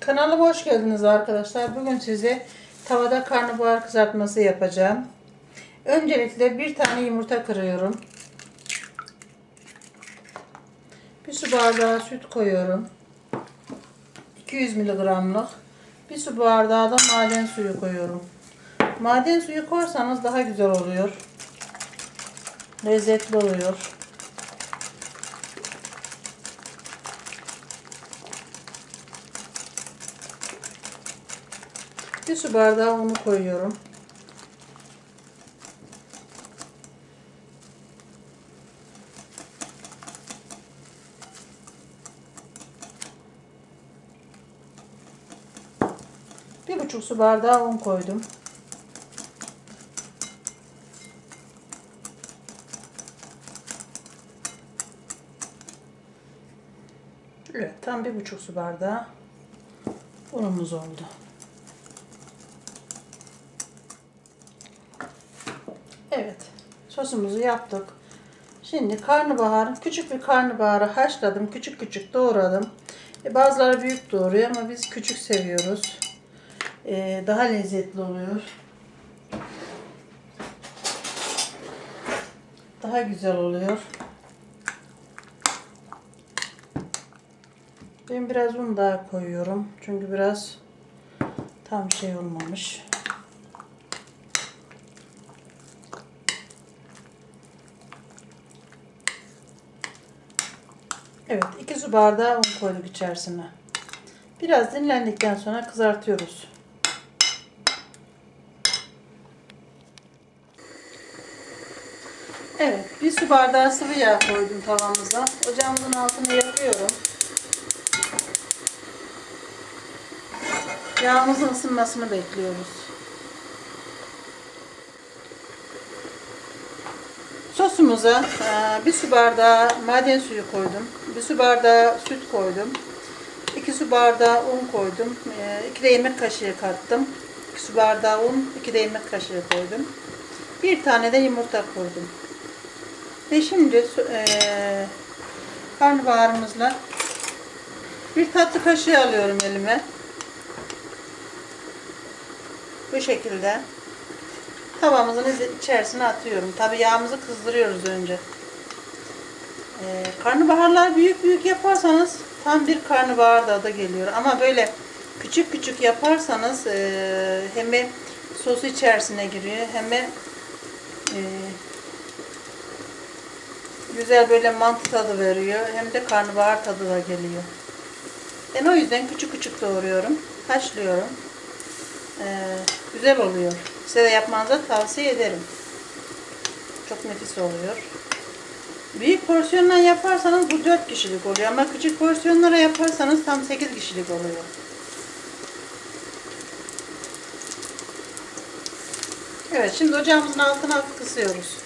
Kanalıma hoş geldiniz arkadaşlar. Bugün size tavada karnabahar kızartması yapacağım. Öncelikle bir tane yumurta kırıyorum. Bir su bardağı süt koyuyorum. 200 miligramlık. Bir su bardağı da maden suyu koyuyorum. Maden suyu koyarsanız daha güzel oluyor. Lezzetli oluyor. Bir su bardağı unu koyuyorum. Bir buçuk su bardağı un koydum. Evet, tam bir buçuk su bardağı unumuz oldu. Evet, sosumuzu yaptık. Şimdi karnabaharın küçük bir karnabaharı haşladım, küçük küçük doğradım. E, bazıları büyük doğruyor ama biz küçük seviyoruz. E, daha lezzetli oluyor. Daha güzel oluyor. Ben biraz un daha koyuyorum. Çünkü biraz tam şey olmamış. Evet, 2 su bardağı un koyduk içerisine. Biraz dinlendikten sonra kızartıyoruz. Evet, bir su bardağı sıvı yağ koydum tavamıza. Ocağımızın altını yakıyorum. Yağımızın ısınmasını bekliyoruz. Sosumuza e, bir su bardağı maden suyu koydum. Bir su bardağı süt koydum. 2 su bardağı un koydum. 2 de yemek kaşığı kattım. 2 su bardağı un, 2 de yemek kaşığı koydum. Bir tane de yumurta koydum. Ve şimdi e, karnabaharımızla bir tatlı kaşığı alıyorum elime. Bu şekilde tavamızın içerisine atıyorum. Tabi yağımızı kızdırıyoruz önce. Ee, karnabaharlar büyük büyük yaparsanız tam bir karnabahar tadı geliyor. Ama böyle küçük küçük yaparsanız e, hem sosu içerisine giriyor hem e, güzel böyle mantı tadı veriyor. Hem de karnabahar tadı da geliyor. Ben o yüzden küçük küçük doğruyorum. Haşlıyorum. Ee, güzel oluyor. Size de yapmanızı tavsiye ederim. Çok nefis oluyor. Büyük porsiyonla yaparsanız bu 4 kişilik oluyor ama küçük porsiyonlara yaparsanız tam 8 kişilik oluyor. Evet şimdi ocağımızın altını hafif kısıyoruz.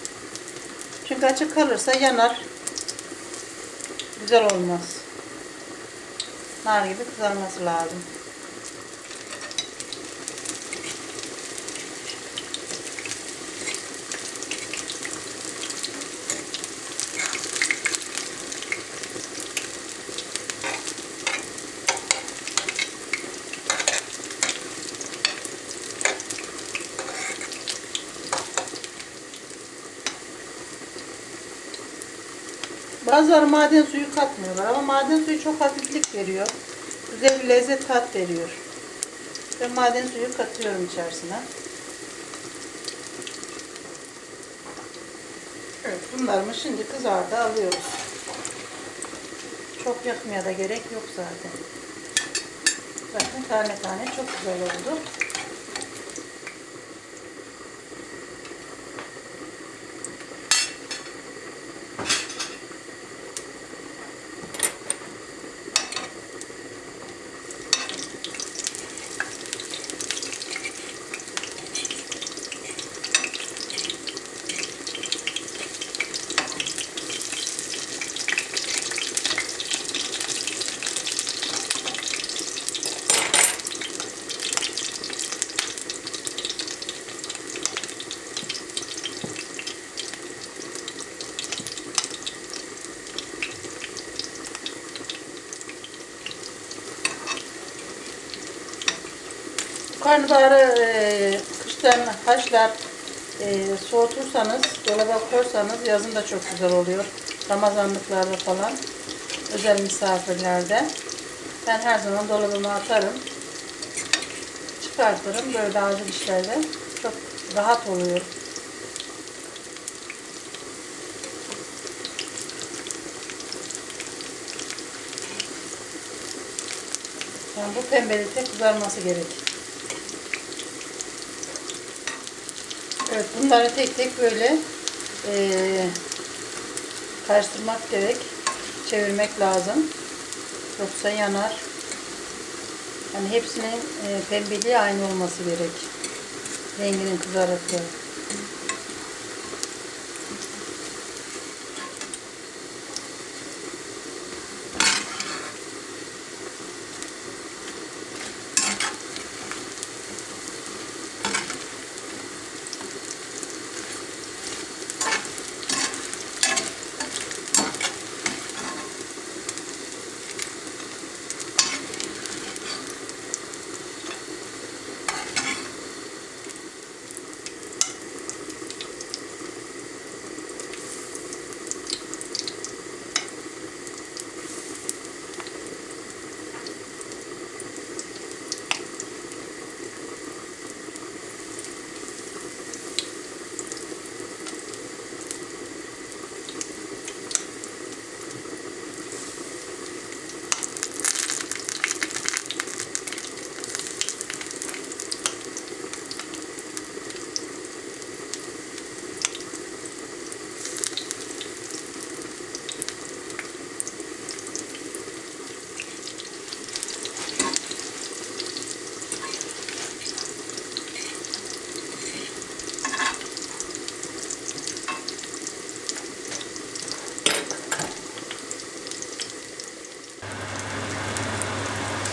Çünkü açık kalırsa yanar. Güzel olmaz. Nar gibi kızarması lazım. Bazıları maden suyu katmıyorlar ama maden suyu çok hafiflik veriyor. Güzel bir lezzet tat veriyor. Ben maden suyu katıyorum içerisine. Evet bunlarımı şimdi kızardı alıyoruz. Çok yakmaya da gerek yok zaten. Bakın tane tane çok güzel oldu. Karnabaharı e, kıştan haşlar e, soğutursanız, dolaba koysanız yazın da çok güzel oluyor. Ramazanlıklarda falan, özel misafirlerde. Ben her zaman dolabıma atarım. Çıkartırım böyle acil işlerde. Çok rahat oluyor. Yani bu pembelikte kızarması gerek. Evet bunları tek tek böyle eee, karıştırmak gerek. Çevirmek lazım. Yoksa yanar. Yani hepsinin eee, pembeliği aynı olması gerek. Renginin kızarıklığı.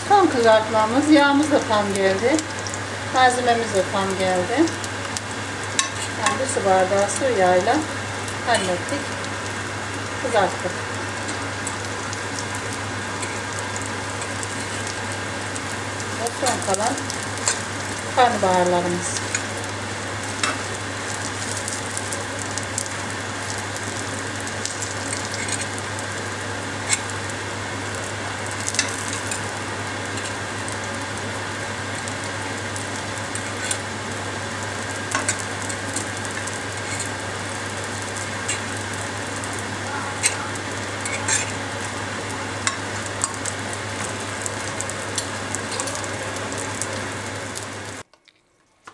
Son kızartmamız. Yağımız da tam geldi. Malzememiz de tam geldi. Yani bir su bardağı sıvı yağıyla hallettik. Kızarttık. Ve son kalan karnabaharlarımız.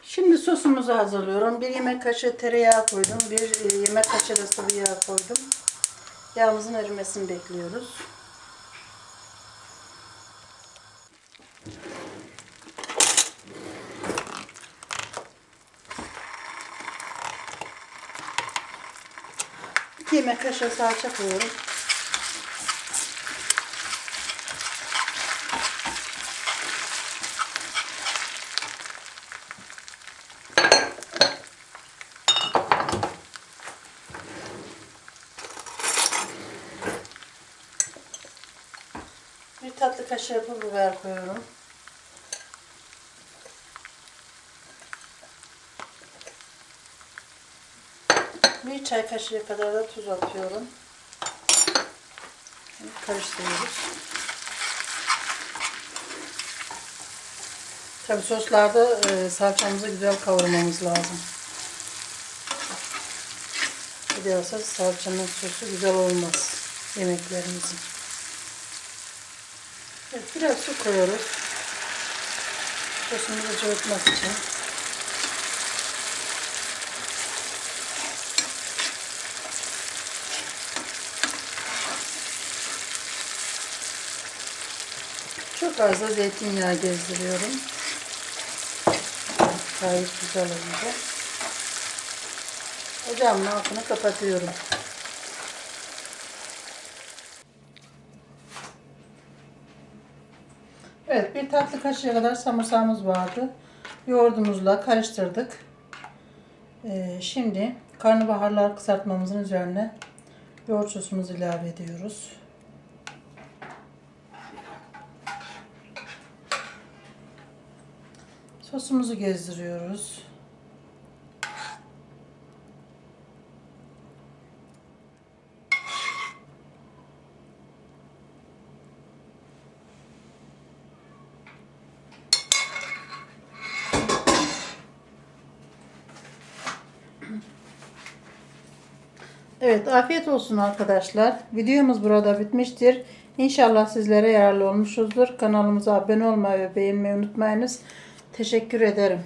Şimdi sosumuzu hazırlıyorum. Bir yemek kaşığı tereyağı koydum. Bir e, yemek kaşığı da sıvı yağ koydum. Yağımızın erimesini bekliyoruz. İki yemek kaşığı salça koyuyorum. Tatlı kaşığı pul biber koyuyorum. Bir çay kaşığı kadar da tuz atıyorum. Karıştırıyoruz. Tabi soslarda e, salçamızı güzel kavurmamız lazım. Gidiyorsa salçanın sosu güzel olmaz yemeklerimizin. Biraz su koyuyoruz. Sosumuzu cıvıtmak için. Çok az da zeytinyağı gezdiriyorum. Gayet güzel olacak. Ocağımın altını kapatıyorum. Evet bir tatlı kaşığı kadar samırsağımız vardı. Yoğurdumuzla karıştırdık. Ee, şimdi karnabaharlar kızartmamızın üzerine yoğurt sosumuzu ilave ediyoruz. Sosumuzu gezdiriyoruz. Evet, afiyet olsun arkadaşlar. Videomuz burada bitmiştir. İnşallah sizlere yararlı olmuşuzdur. Kanalımıza abone olmayı ve beğenmeyi unutmayınız. Teşekkür ederim.